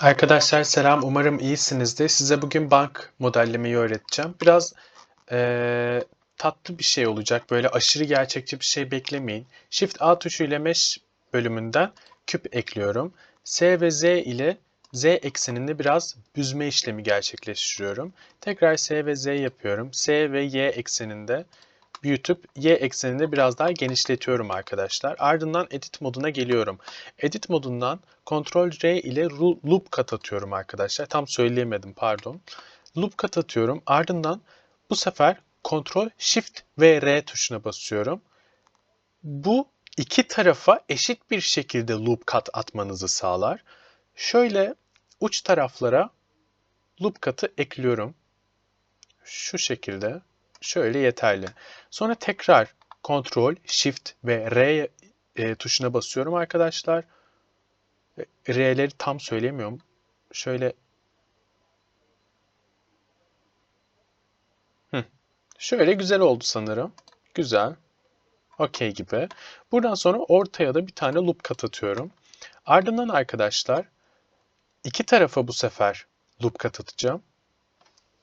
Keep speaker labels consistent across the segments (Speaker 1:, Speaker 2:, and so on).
Speaker 1: Arkadaşlar selam, umarım iyisinizdir. Size bugün bank modellemeyi öğreteceğim. Biraz eee, tatlı bir şey olacak, böyle aşırı gerçekçi bir şey beklemeyin. Shift A tuşu ile Mesh bölümünden küp ekliyorum. S ve Z ile Z ekseninde biraz büzme işlemi gerçekleştiriyorum. Tekrar S ve Z yapıyorum. S ve Y ekseninde büyütüp Y ekseninde biraz daha genişletiyorum arkadaşlar. Ardından Edit moduna geliyorum. Edit modundan Ctrl R ile loop kat atıyorum arkadaşlar. Tam söyleyemedim pardon. Loop kat atıyorum. Ardından bu sefer Ctrl Shift ve R tuşuna basıyorum. Bu iki tarafa eşit bir şekilde loop kat atmanızı sağlar. Şöyle uç taraflara loop katı ekliyorum. Şu şekilde. Şöyle yeterli. Sonra tekrar Ctrl, Shift ve R e, tuşuna basıyorum arkadaşlar. R'leri tam söylemiyorum. Şöyle. Şöyle güzel oldu sanırım. Güzel. Okey gibi. Buradan sonra ortaya da bir tane loop kat atıyorum. Ardından arkadaşlar iki tarafa bu sefer loop kat atacağım.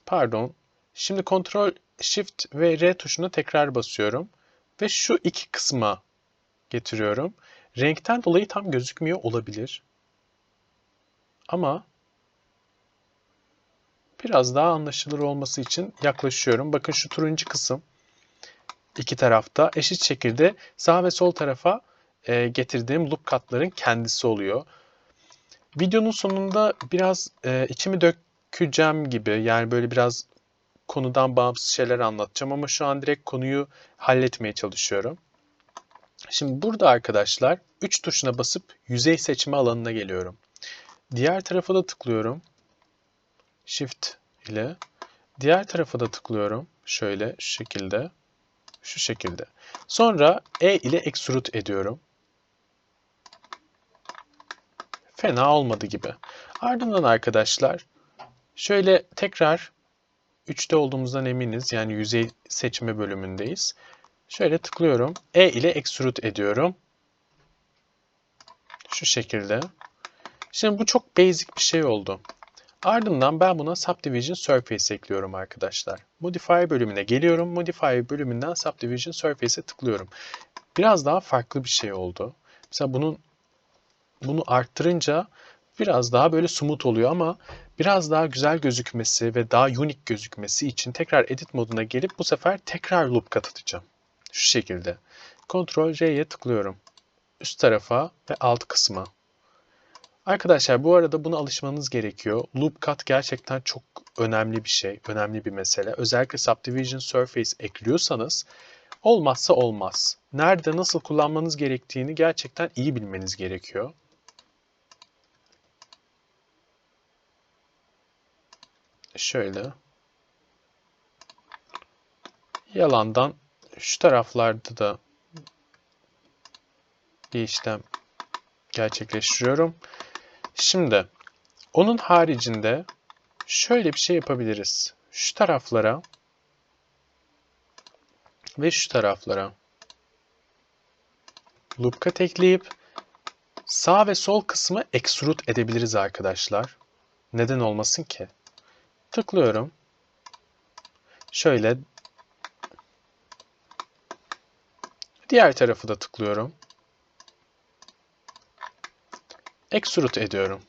Speaker 1: Pardon. Şimdi Ctrl Shift ve R tuşuna tekrar basıyorum. Ve şu iki kısma getiriyorum. Renkten dolayı tam gözükmüyor olabilir. Ama biraz daha anlaşılır olması için yaklaşıyorum. Bakın şu turuncu kısım iki tarafta eşit şekilde sağ ve sol tarafa e, getirdiğim loop katların kendisi oluyor. Videonun sonunda biraz e, içimi dökeceğim gibi yani böyle biraz konudan bağımsız şeyler anlatacağım ama şu an direkt konuyu halletmeye çalışıyorum. Şimdi burada arkadaşlar 3 tuşuna basıp yüzey seçme alanına geliyorum. Diğer tarafa da tıklıyorum. Shift ile. Diğer tarafa da tıklıyorum. Şöyle şu şekilde. Şu şekilde. Sonra E ile extrude ediyorum. Fena olmadı gibi. Ardından arkadaşlar şöyle tekrar 3'te olduğumuzdan eminiz. Yani yüzey seçme bölümündeyiz. Şöyle tıklıyorum. E ile extrude ediyorum. Şu şekilde. Şimdi bu çok basic bir şey oldu. Ardından ben buna Subdivision Surface ekliyorum arkadaşlar. Modify bölümüne geliyorum. Modify bölümünden Subdivision Surface'e tıklıyorum. Biraz daha farklı bir şey oldu. Mesela bunun bunu arttırınca biraz daha böyle smooth oluyor ama biraz daha güzel gözükmesi ve daha unique gözükmesi için tekrar edit moduna gelip bu sefer tekrar loop kat atacağım. Şu şekilde. Ctrl J'ye tıklıyorum. Üst tarafa ve alt kısma. Arkadaşlar bu arada buna alışmanız gerekiyor. Loop cut gerçekten çok önemli bir şey, önemli bir mesele. Özellikle Subdivision Surface ekliyorsanız olmazsa olmaz. Nerede nasıl kullanmanız gerektiğini gerçekten iyi bilmeniz gerekiyor. Şöyle. Yalandan şu taraflarda da bir işlem gerçekleştiriyorum. Şimdi onun haricinde şöyle bir şey yapabiliriz. Şu taraflara ve şu taraflara loop cut ekleyip sağ ve sol kısmı extrude edebiliriz arkadaşlar. Neden olmasın ki? Tıklıyorum. Şöyle diğer tarafı da tıklıyorum. Extrude ediyorum.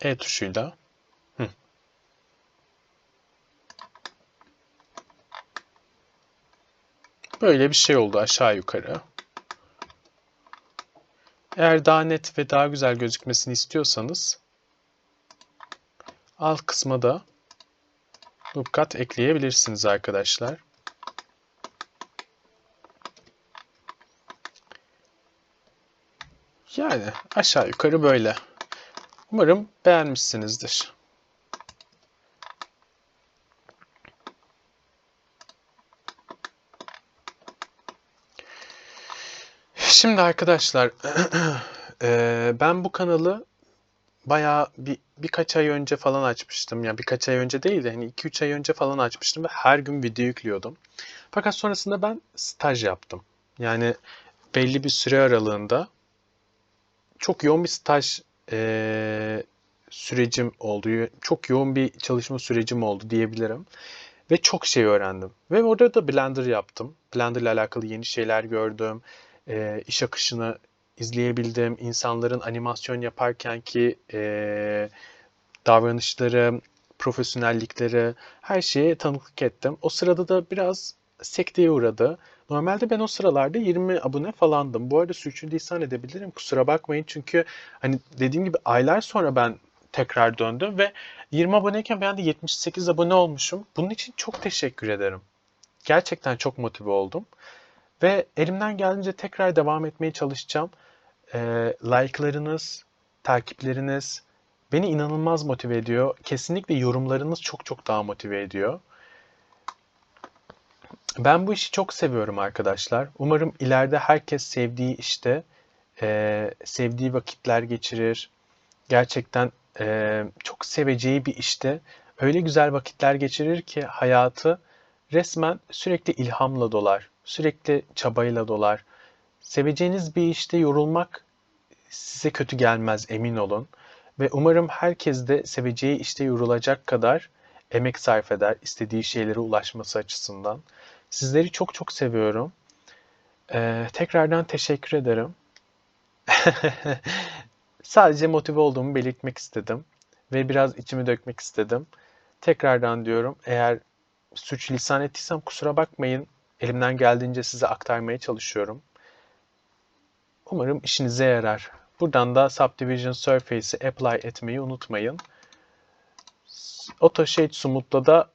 Speaker 1: E tuşuyla. Hı. Böyle bir şey oldu aşağı yukarı. Eğer daha net ve daha güzel gözükmesini istiyorsanız alt kısma da loop cut ekleyebilirsiniz arkadaşlar. Yani aşağı yukarı böyle. Umarım beğenmişsinizdir. Şimdi arkadaşlar ben bu kanalı bayağı bir birkaç ay önce falan açmıştım. Yani birkaç ay önce değil de hani 2-3 ay önce falan açmıştım ve her gün video yüklüyordum. Fakat sonrasında ben staj yaptım. Yani belli bir süre aralığında çok yoğun bir staj eee, sürecim oldu. Çok yoğun bir çalışma sürecim oldu diyebilirim. Ve çok şey öğrendim. Ve orada da Blender yaptım. Blender ile alakalı yeni şeyler gördüm. Eee iş akışını izleyebildim. İnsanların animasyon yaparken ki eee, davranışları, profesyonellikleri, her şeye tanıklık ettim. O sırada da biraz sekteye uğradı. Normalde ben o sıralarda 20 abone falandım. Bu arada sürçülisan edebilirim. Kusura bakmayın çünkü hani dediğim gibi aylar sonra ben tekrar döndüm ve 20 aboneyken ben de 78 abone olmuşum. Bunun için çok teşekkür ederim. Gerçekten çok motive oldum. Ve elimden geldiğince tekrar devam etmeye çalışacağım. Ee, like'larınız, takipleriniz beni inanılmaz motive ediyor. Kesinlikle yorumlarınız çok çok daha motive ediyor. Ben bu işi çok seviyorum arkadaşlar. Umarım ileride herkes sevdiği işte eee, sevdiği vakitler geçirir. Gerçekten eee, çok seveceği bir işte öyle güzel vakitler geçirir ki hayatı resmen sürekli ilhamla dolar. Sürekli çabayla dolar. Seveceğiniz bir işte yorulmak size kötü gelmez emin olun. Ve umarım herkes de seveceği işte yorulacak kadar emek sarf eder istediği şeylere ulaşması açısından. Sizleri çok çok seviyorum. Ee, tekrardan teşekkür ederim. Sadece motive olduğumu belirtmek istedim ve biraz içimi dökmek istedim. Tekrardan diyorum, eğer sürçülisan ettiysem kusura bakmayın. Elimden geldiğince size aktarmaya çalışıyorum. Umarım işinize yarar. Buradan da Subdivision Surface'i apply etmeyi unutmayın. AutoShade Smooth'la da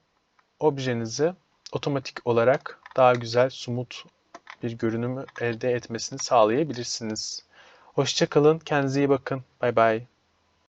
Speaker 1: objenizi otomatik olarak daha güzel, smooth bir görünümü elde etmesini sağlayabilirsiniz. Hoşçakalın, kendinize iyi bakın. Bay bay.